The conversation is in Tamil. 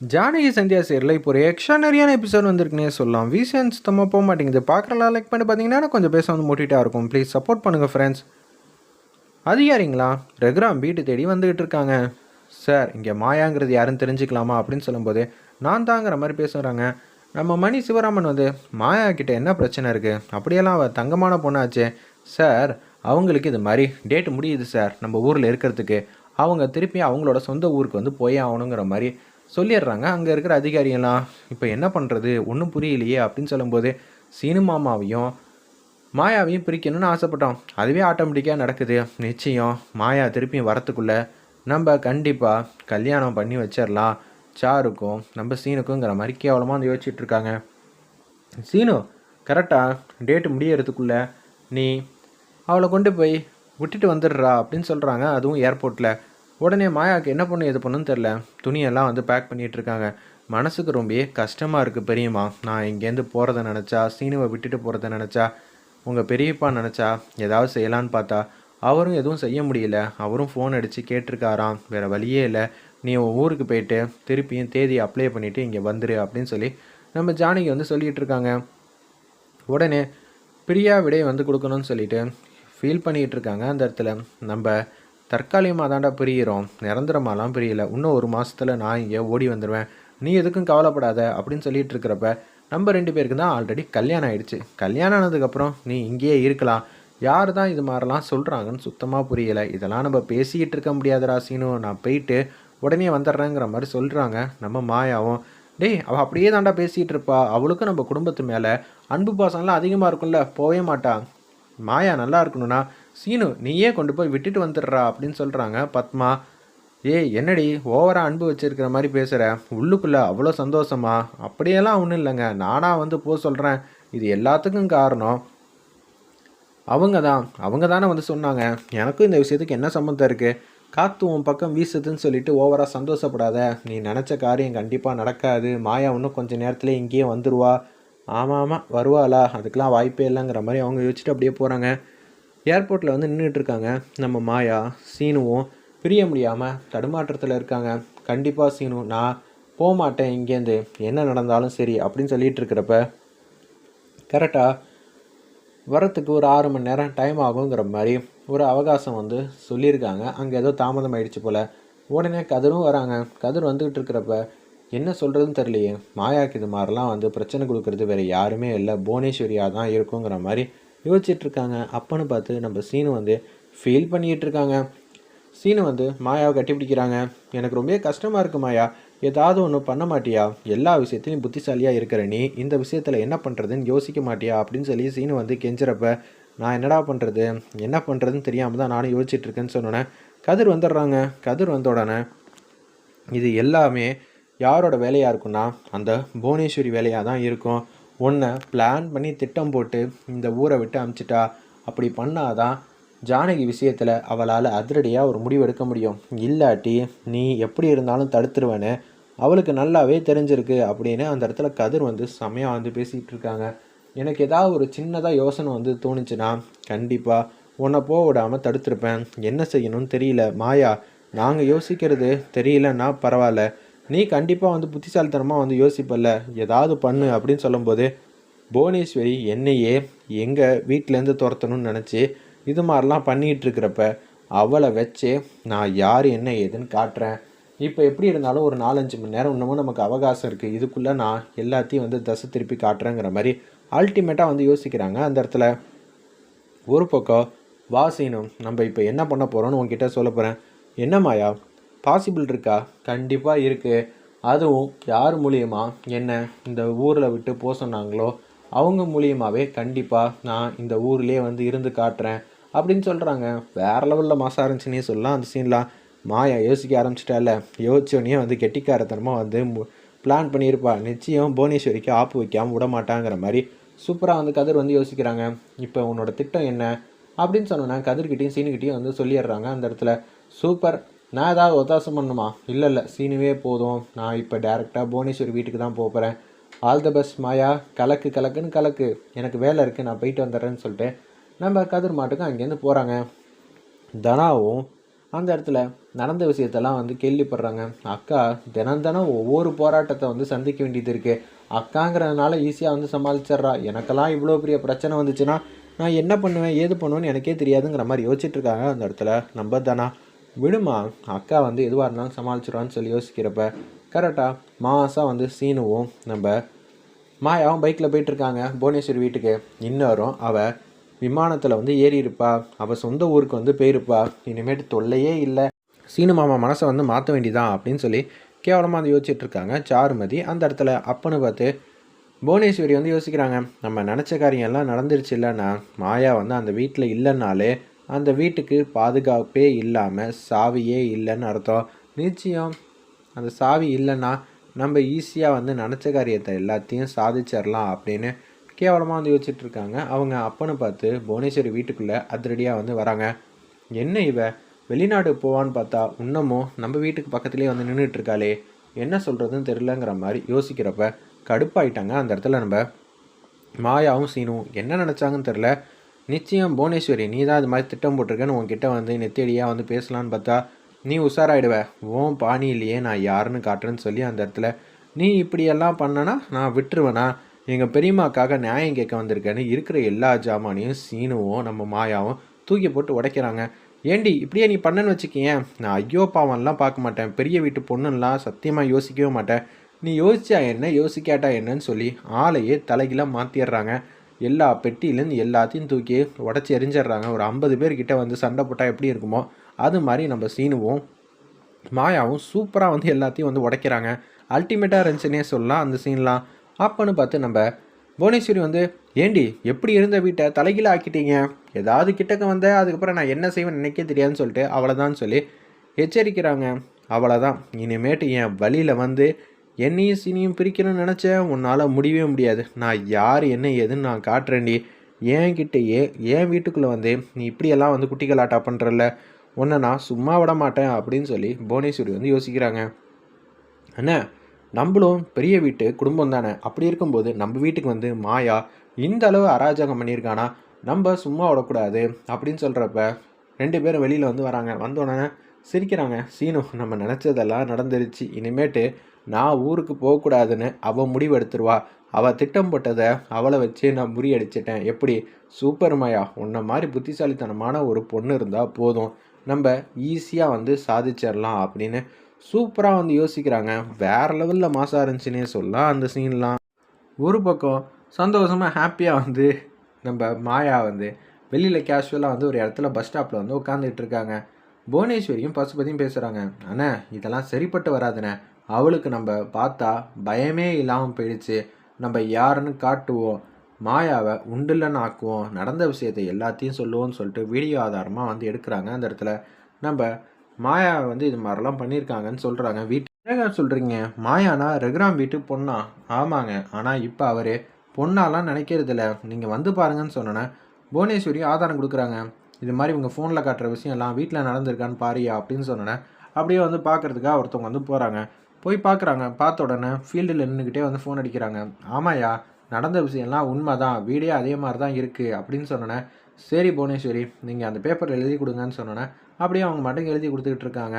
ஜானகி சந்தியா சேரில் இப்போ ஒரு எக்ஸ்ட்ரானரியான எபிசோட் வந்திருக்குனே சொல்லலாம். வீசன் சுத்தமாக போக மாட்டேங்குது. பார்க்குறலாம் லைக் பண்ணி பார்த்தீங்கன்னா கொஞ்சம் பேச வந்து மூட்டிகிட்டா இருக்கும். ப்ளீஸ் சப்போர்ட் பண்ணுங்கள் ஃப்ரெண்ட்ஸ் அதிகாரிங்களா ரெகுராம் வீட்டு தேடி வந்துக்கிட்டு இருக்காங்க. சார் இங்கே மாயாங்கிறது யாருன்னு தெரிஞ்சுக்கலாமா அப்படின்னு சொல்லும்போது நான் தாங்கிற மாதிரி பேசுகிறாங்க நம்ம மணி சிவராமன் வந்து மாயா கிட்டே என்ன பிரச்சனை இருக்குது அப்படியெல்லாம் அவள் தங்கமான பொண்ணாச்சே. சார் அவங்களுக்கு இது மாதிரி டேட் முடியுது சார் நம்ம ஊரில் இருக்கிறதுக்கு. அவங்க திருப்பி அவங்களோட சொந்த ஊருக்கு வந்து போயே ஆகணுங்கிற மாதிரி சொல்லிடுறாங்க. அங்கே இருக்கிற அதிகாரியெல்லாம் இப்போ என்ன பண்ணுறது ஒன்றும் புரியலையே அப்படின்னு சொல்லும்போது சீனு மாமாவையும் மாயாவையும் பிரிக்கணும்னு ஆசைப்பட்டோம். அதுவே ஆட்டோமேட்டிக்காக நடக்குது. நிச்சயம் மாயா திருப்பியும் வரத்துக்குள்ளே நம்ம கண்டிப்பாக கல்யாணம் பண்ணி வச்சிடலாம் சாருக்கும் நம்ம சீனுக்குங்கிற மாதிரி கேவலமாக வந்து யோசிச்சுட்ருக்காங்க சீனு கரெக்டாக டேட்டு முடியறதுக்குள்ளே நீ அவளை கொண்டு போய் விட்டுட்டு வந்துடுறா அப்படின்னு சொல்கிறாங்க அதுவும் ஏர்போர்ட்டில் உடனே மாயாவுக்கு என்ன பண்ணு எது பண்ணுன்னு தெரில துணியெல்லாம் வந்து பேக் பண்ணிகிட்டு இருக்காங்க மனசுக்கு ரொம்பவே கஷ்டமாக இருக்குது பெரியம்மா. நான் இங்கேருந்து போகிறத நினச்சா சீனுவை விட்டுட்டு போகிறத நினச்சா உங்கள் பெரியப்பா நினச்சா ஏதாவது செய்யலான்னு பார்த்தா அவரும் எதுவும் செய்ய முடியல. அவரும் ஃபோன் அடித்து கேட்டிருக்காராம். வேறு வழியே இல்லை. நீ உன் ஊருக்கு போயிட்டு திருப்பியும் தேதி அப்ளை பண்ணிவிட்டு இங்கே வந்துரு அப்படின்னு சொல்லி நம்ம ஜானகி வந்து சொல்லிகிட்டு இருக்காங்க உடனே பிரியா விடை வந்து கொடுக்கணும்னு சொல்லிட்டு ஃபீல் பண்ணிகிட்டு இருக்காங்க அந்த இடத்துல. நம்ம தற்காலிகமாக தாண்டா பிரியிறோம். நிரந்தரமாலாம் பிரியல. இன்னும் ஒரு மாதத்தில் நான் இங்கே ஓடி வந்துடுவேன் நீ எதுக்கும் கவலைப்படாத அப்படின்னு சொல்லிட்டு இருக்கிறப்ப நம்ம ரெண்டு பேருக்கு தான் ஆல்ரெடி கல்யாணம் ஆயிடுச்சு. கல்யாணம் ஆனதுக்கப்புறம் நீ இங்கேயே இருக்கலாம். யார் தான் இது மாதிரிலாம் சொல்கிறாங்கன்னு சுத்தமாக புரியலை. இதெல்லாம் நம்ம பேசிக்கிட்டு இருக்க முடியாத ராசின்னு நான் போயிட்டு உடனே வந்துடுறேங்கிற மாதிரி சொல்கிறாங்க நம்ம மாயாவும். டேய் அவள் அப்படியே தாண்டா பேசிகிட்டு இருப்பா. அவளுக்கும் நம்ம குடும்பத்து மேலே அன்பு பாசம்லாம் அதிகமாக இருக்கும்ல. போகவே மாட்டான் மாயா நல்லா இருக்கணும்னா சீனு நீயே கொண்டு போய் விட்டுட்டு வந்துடுறா அப்படின்னு சொல்கிறாங்க பத்மா ஏய் என்னடி ஓவராக அன்பு வச்சுருக்கிற மாதிரி பேசுகிற உள்ளுக்குள்ளே அவ்வளோ சந்தோஷமா? அப்படியெல்லாம் ஒன்றும் இல்லைங்க. நானாக வந்து போ சொல்கிறேன் இது எல்லாத்துக்கும் காரணம். அவங்க தான் அவங்க தானே வந்து சொன்னாங்க. எனக்கும் இந்த விஷயத்துக்கு என்ன சம்மந்தம் இருக்குது காத்து உன் பக்கம் வீசுதுன்னு சொல்லிட்டு ஓவராக சந்தோஷப்படாத. நீ நினச்ச காரியம் கண்டிப்பாக நடக்காது. மாயா இன்னும் கொஞ்சம் நேரத்தில் இங்கேயே வந்துடுவா ஆமாம் ஆமாம் வருவாளா? அதுக்கெலாம் வாய்ப்பே இல்லைங்கிற மாதிரி அவங்க யோசிச்சுட்டு அப்படியே போகிறாங்க ஏர்போர்ட்டில் வந்து நின்றுட்டு இருக்காங்க நம்ம மாயா சீனுவும் பிரிய முடியாமல் தடுமாற்றத்தில் இருக்காங்க. கண்டிப்பாக சீனு நான் போக மாட்டேன் இங்கேருந்து என்ன நடந்தாலும் சரி அப்படின்னு சொல்லிட்டு இருக்கிறப்ப கரெக்டாக வரத்துக்கு ஒரு ஆறு மணி நேரம் டைம் ஆகுங்கிற மாதிரி ஒரு அவகாசம் வந்து சொல்லியிருக்காங்க. அங்கே ஏதோ தாமதம் ஆயிடுச்சு போல். உடனே கதிரும் வராங்க. கதிர் வந்துக்கிட்டு இருக்கிறப்ப என்ன சொல்கிறதுன்னு தெரியலையே. மாயாக்கு இது மாதிரிலாம் வந்து பிரச்சனை கொடுக்கறது வேறு யாருமே இல்லை. புவனேஸ்வரியாக தான் இருக்குங்கிற மாதிரி யோசிச்சுட்டு இருக்காங்க அப்பன்னு பார்த்து நம்ம சீனு வந்து ஃபீல் பண்ணிக்கிட்டு இருக்காங்க சீனு வந்து மாயாவை கட்டிப்பிடிக்கிறாங்க. எனக்கு ரொம்பவே கஷ்டமாக இருக்கு மாயா. ஏதாவது ஒன்று பண்ண மாட்டியா? எல்லா விஷயத்துலையும் புத்திசாலியாக இருக்கிற நீ இந்த விஷயத்தில் என்ன பண்ணுறதுன்னு யோசிக்க மாட்டியா? அப்படின்னு சொல்லி சீனு வந்து கெஞ்சுறப்ப நான் என்னடா பண்ணுறது என்ன பண்ணுறதுன்னு தெரியாமல் தான் நானும் யோசிச்சுட்டு இருக்கேன்னு சொன்னோன்னே கதிர் வந்துடுறாங்க. கதிர் வந்த உடனே இது எல்லாமே யாரோட வேலையாக இருக்குன்னா அந்த புவனேஸ்வரி வேலையாக தான் இருக்கும். உன்னை பிளான் பண்ணி திட்டம் போட்டு இந்த ஊரை விட்டு அமுச்சிட்டா. அப்படி பண்ணாதான் ஜானகி விஷயத்தில் அவளால் அதிரடியாக ஒரு முடிவு எடுக்க முடியும். இல்லாட்டி நீ எப்படி இருந்தாலும் தடுத்துருவேன்னு அவளுக்கு நல்லாவே தெரிஞ்சிருக்கு அப்படின்னு அந்த இடத்துல கதிர் வந்து செமையாக வந்து பேசிகிட்டு இருக்காங்க. எனக்கு ஏதாவது ஒரு சின்னதாக யோசனை வந்து தோணுச்சுன்னா கண்டிப்பாக உன்னை போக விடாமல் தடுத்துருப்பேன். என்ன செய்யணும்னு தெரியல. மாயா நாங்கள் யோசிக்கிறது தெரியலன்னா பரவாயில்ல. நீ கண்டிப்பாக வந்து புத்திசாலித்தனமாக வந்து யோசிப்பல்ல. ஏதாவது பண்ணு அப்படின்னு சொல்லும்போது புவனேஸ்வரி என்னையே எங்கள் வீட்டிலேருந்து துரத்தணும்னு நினச்சி இது மாதிரிலாம் பண்ணிகிட்டு இருக்கிறப்ப அவளை வச்சு நான் யார் என்ன ஏதுன்னு காட்டுறேன். இப்போ எப்படி இருந்தாலும் ஒரு நாலஞ்சு மணி நேரம் இன்னமும் நமக்கு அவகாசம் இருக்குது இதுக்குள்ளே நான் எல்லாத்தையும் வந்து தசை திருப்பி காட்டுறேங்கிற மாதிரி அல்டிமேட்டாக வந்து யோசிக்கிறாங்க. அந்த இடத்துல ஒரு பக்கம் வாசினும் நம்ம இப்போ என்ன பண்ண போகிறோன்னு உங்ககிட்ட சொல்ல போகிறேன் என்ன மாயா பாசிபிள் இருக்கா? கண்டிப்பாக இருக்குது அதுவும் யார் மூலியமாக என்ன இந்த ஊரில் விட்டு போக சொன்னாங்களோ அவங்க மூலியமாகவே கண்டிப்பாக நான் இந்த ஊர்லேயே வந்து இருந்து காட்டுறேன் அப்படின்னு சொல்கிறாங்க வேறு லெவலில் மாசம் இருந்துச்சுன்னே சொல்லலாம். அந்த சீன்லாம் மாயா யோசிக்க ஆரம்பிச்சிட்டால யோசிச்சோடனே வந்து கெட்டிக்காரத்தனமாக வந்து பிளான் பண்ணியிருப்பா. நிச்சயம் புவனேஸ்வரிக்கு ஆப்பு வைக்காமல் விட மாட்டாங்கிற மாதிரி சூப்பராக வந்து கதிர் வந்து யோசிக்கிறாங்க. இப்போ உன்னோட திட்டம் என்ன? அப்படின்னு சொன்னோன்னா கதிர்கிட்டையும் சீனுக்கிட்டையும் வந்து சொல்லிடுறாங்க. அந்த இடத்துல சூப்பர் நான் ஏதாவது ஒத்தாசம் பண்ணுமா இல்லை இல்லை. சீனுவே போதும். நான் இப்போ டேரெக்டாக புவனேஸ்வரி வீட்டுக்கு தான் போகிறேன் ஆல் த பெஸ்ட் மாயா. கலக்கு கலக்குன்னு கலக்கு. எனக்கு வேலை இருக்குது நான் போயிட்டு வந்துடுறேன்னு சொல்லிட்டு நம்ம கதிர் மாட்டுக்கு அங்கேருந்து போகிறாங்க தனாவும் அந்த இடத்துல நடந்த விஷயத்தெல்லாம் வந்து கேள்விப்படுறாங்க. அக்கா தினம் தினம் ஒவ்வொரு போராட்டத்தை வந்து சந்திக்க வேண்டியது இருக்குது அக்காங்கிறதுனால ஈஸியாக வந்து சமாளிச்சிட்றா. எனக்கெல்லாம் இவ்வளோ பெரிய பிரச்சனை வந்துச்சுன்னா நான் என்ன பண்ணுவேன் ஏது பண்ணுவேன்னு எனக்கே தெரியாதுங்கிற மாதிரி யோசிச்சுட்ருக்காங்க அந்த இடத்துல நம்ம தானா. விடுமா? அக்கா வந்து எதுவாக இருந்தாலும் சமாளிச்சிடுவான்னு சொல்லி யோசிக்கிறப்ப கரெக்டாக மாதம் வந்து சீனுவும் நம்ம மாயாவும் பைக்கில் போயிட்டுருக்காங்க புவனேஸ்வரி வீட்டுக்கு. இன்னொரும் அவள் விமானத்தில் வந்து ஏறி இருப்பா அவள் சொந்த ஊருக்கு வந்து போயிருப்பா. இனிமேட்டு தொல்லையே இல்லை. சீனு மாமா மனசை வந்து மாற்ற வேண்டியதான் அப்படின்னு சொல்லி கேவலமாக வந்து யோசிச்சுட்டு இருக்காங்க சாருமதி. அந்த இடத்துல அப்பன்னு பார்த்து புவனேஸ்வரி வந்து யோசிக்கிறாங்க நம்ம நினச்ச காரியம் எல்லாம் நடந்துருச்சு இல்லைன்னா மாயா வந்து அந்த வீட்டில் இல்லைன்னாலே அந்த வீட்டுக்கு பாதுகாப்பே இல்லாமல் சாவியே இல்லைன்னு அர்த்தம். நிச்சயம் அந்த சாவி இல்லைன்னா நம்ம ஈஸியாக வந்து நினச்ச காரியத்தை எல்லாத்தையும் சாதிச்சிடலாம் அப்படின்னு கேவலமாக வந்து யோசிச்சுட்டு இருக்காங்க அவங்க அப்பனை பார்த்து புவனேஸ்வரி வீட்டுக்குள்ளே அதிரடியாக வந்து வராங்க. என்ன இவ? வெளிநாடு போவான்னு பார்த்தா இன்னமும் நம்ம வீட்டுக்கு பக்கத்துலேயே வந்து நின்றுட்டு இருக்காளே என்ன சொல்கிறதுன்னு தெரிலங்கிற மாதிரி யோசிக்கிறப்ப கடுப்பாயிட்டாங்க அந்த இடத்துல நம்ம. மாயாவும் சீனும் என்ன நினச்சாங்கன்னு தெரில நிச்சயம் புவனேஸ்வரி நீ தான் இது மாதிரி திட்டம் போட்டிருக்கேன்னு உன்கிட்ட வந்து நெத்தியடியாக வந்து பேசலான்னு பார்த்தா நீ உஷாராயிடுவ. பாணி பாணியிலேயே நான் யாருன்னு காட்டுறேன்னு சொல்லி அந்த இடத்துல நீ இப்படியெல்லாம் பண்ணனா நான் விட்டுருவேனா? எங்கள் பெரியம்மாக்காக நியாயம் கேட்க வந்திருக்கேன்னு இருக்கிற எல்லா ஜாமானையும் சீனுவும் நம்ம மாயாவும் தூக்கி போட்டு உடைக்கிறாங்க. ஏண்டி இப்படியே நீ பண்ணன்னு வச்சுக்கியேன் நான் ஐயோ பாவம்லாம் பார்க்க மாட்டேன். பெரிய வீட்டு பொண்ணுலாம் சத்தியமாக யோசிக்கவே மாட்டேன். நீ யோசிச்சா என்ன? யோசிக்காட்டா என்னன்னு சொல்லி ஆளையே தலைகீழாக மாற்றிடுறாங்க எல்லா பெட்டியிலேருந்து எல்லாத்தையும் தூக்கி உடச்சி எரிஞ்சிடுறாங்க. ஒரு ஐம்பது பேர்கிட்ட வந்து சண்டை போட்டால் எப்படி இருக்குமோ அது மாதிரி நம்ம சீனுவும் மாயாவும் சூப்பராக வந்து எல்லாத்தையும் வந்து உடைக்கிறாங்க. அல்டிமேட்டாக இருந்துச்சுன்னே சொல்லலாம் அந்த சீன்லாம். அப்போன்னு பார்த்து நம்ம புவனேஸ்வரி வந்து ஏண்டி எப்படி இருந்த வீட்டை? தலைகீழ ஆக்கிட்டீங்க. ஏதாவது கிட்டக்க வந்த அதுக்கப்புறம் நான் என்ன செய்வேன் நினைக்க தெரியாதுன்னு சொல்லிட்டு அவ்வளோதான் சொல்லி எச்சரிக்கிறாங்க. அவ்வளோதான் இனிமேட்டு என் வழியில் வந்து என்னையும் சினியும் பிரிக்கணும்னு நினச்சேன் உன்னால் முடியவே முடியாது. நான் யார் என்ன ஏதுன்னு நான் காட்டுறேன்டி. என்கிட்டயே என் வீட்டுக்குள்ளே வந்து நீ இப்படியெல்லாம் வந்து குட்டிகளாட்டா பண்ணுறல உன்னை நான் சும்மா விட மாட்டேன் அப்படின்னு சொல்லி புவனேஸ்வரி வந்து யோசிக்கிறாங்க. அண்ணா நம்மளும் பெரிய வீட்டு குடும்பம் தானே? அப்படி இருக்கும்போது நம்ம வீட்டுக்கு வந்து மாயா இந்த அளவு அராஜகம் பண்ணியிருக்கானா? நம்ம சும்மா விடக்கூடாது அப்படின்னு சொல்கிறப்ப ரெண்டு பேரும் வெளியில் வந்து வராங்க. வந்த உடனே சிரிக்கிறாங்க. சீனு நம்ம நினச்சதெல்லாம் நடந்துருச்சு. இனிமேட்டு நான் ஊருக்கு போகக்கூடாதுன்னு அவள் முடிவு எடுத்துருவா அவள் திட்டம் போட்டதை அவளை வச்சு நான் முறியடிச்சிட்டேன். எப்படி? சூப்பர் மாயா உன்ன மாதிரி புத்திசாலித்தனமான ஒரு பொண்ணு இருந்தால் போதும். நம்ம ஈஸியாக வந்து சாதிச்சிடலாம் அப்படின்னு சூப்பராக வந்து யோசிக்கிறாங்க. வேறு லெவலில் மாசாக இருந்துச்சுன்னே சொல்லலாம் அந்த சீன்லாம். ஒரு பக்கம் சந்தோஷமாக ஹாப்பியாக வந்து நம்ம மாயா வந்து வெளியில் கேஷுவலாக வந்து ஒரு இடத்துல பஸ் ஸ்டாப்பில் வந்து உட்காந்துட்டு இருக்காங்க. புவனேஸ்வரியும் பசுபதியும் பேசுகிறாங்க அண்ணா இதெல்லாம் சரிப்பட்டு வராதுண்ணே. அவளுக்கு நம்ம பார்த்தா பயமே இல்லாமல் போயிடுச்சு. நம்ம யாருன்னு காட்டுவோம். மாயாவை உண்டுலன்னு ஆக்குவோம். நடந்த விஷயத்தை எல்லாத்தையும் சொல்லுவோம்னு சொல்லிட்டு வீடியோ ஆதாரமாக வந்து எடுக்கிறாங்க அந்த இடத்துல. நம்ம மாயா வந்து இது மாதிரிலாம் பண்ணியிருக்காங்கன்னு சொல்கிறாங்க வீட்டு சொல்கிறீங்க மாயானா ரகுராம் வீட்டு பொண்ணா? ஆமாங்க. ஆனால் இப்போ அவர் பொண்ணாலாம் நினைக்கிறதில்ல. நீங்கள் வந்து பாருங்கன்னு சொன்னோன்னே புவனேஸ்வரி ஆதாரம் கொடுக்குறாங்க. இது மாதிரி இவங்க ஃபோனில் காட்டுற விஷயம் எல்லாம் வீட்டில் நடந்திருக்கான்னு பாரியா அப்படின்னு சொன்னேன் அப்படியே வந்து பார்க்குறதுக்காக ஒருத்தவங்க வந்து போகிறாங்க போய் பார்க்குறாங்க பார்த்த உடனே ஃபீல்டில் நின்றுக்கிட்டே வந்து ஃபோன் அடிக்கிறாங்க. ஆமாயா நடந்த விஷயம்லாம் உண்மை தான் வீடே அதே மாதிரி தான் இருக்குது அப்படின்னு சொன்னோன்னே சரி புவனேஸ்வரி நீங்கள் அந்த பேப்பர் எழுதி கொடுங்கன்னு சொன்னோன்னே அப்படியே அவங்க மட்டும் எழுதி கொடுத்துக்கிட்டு இருக்காங்க.